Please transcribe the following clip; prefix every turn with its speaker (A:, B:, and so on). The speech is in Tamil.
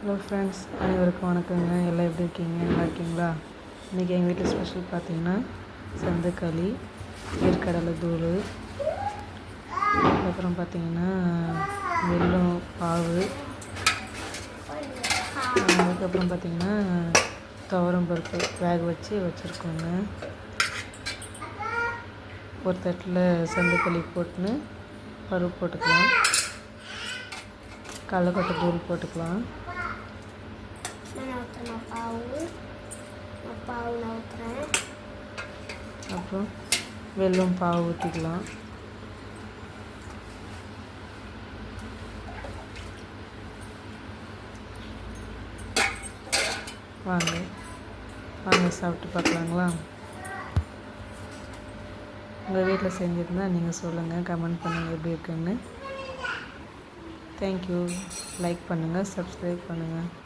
A: ஹலோ ஃப்ரெண்ட்ஸ் அனைவருக்கும் வணக்கங்க எல்லாம் எப்படி இருக்கீங்க நல்லா இருக்கீங்களா இன்றைக்கி எங்கள் வீட்டில் ஸ்பெஷல் பார்த்திங்கன்னா சந்தக்களி ஏற்கடலை தூள் அதுக்கப்புறம் பார்த்தீங்கன்னா வெல்லம் பாவு அதுக்கப்புறம் பார்த்திங்கன்னா துவரம் பருப்பு வேக வச்சு வச்சுருக்கோங்க ஒரு தட்டில் சந்தக்களி போட்டுன்னு பருப்பு போட்டுக்கலாம் களைக்கொட்டை தூள் போட்டுக்கலாம் பாவு அப்புறம் வெல்லம் பாவு ஊற்றிக்கலாம் வாங்க வாங்க சாப்பிட்டு பார்க்கலாங்களா உங்கள் வீட்டில் செஞ்சுருந்தா நீங்கள் சொல்லுங்கள் கமெண்ட் பண்ணுங்கள் எப்படி இருக்குன்னு தேங்க்யூ லைக் பண்ணுங்கள் சப்ஸ்கிரைப் பண்ணுங்கள்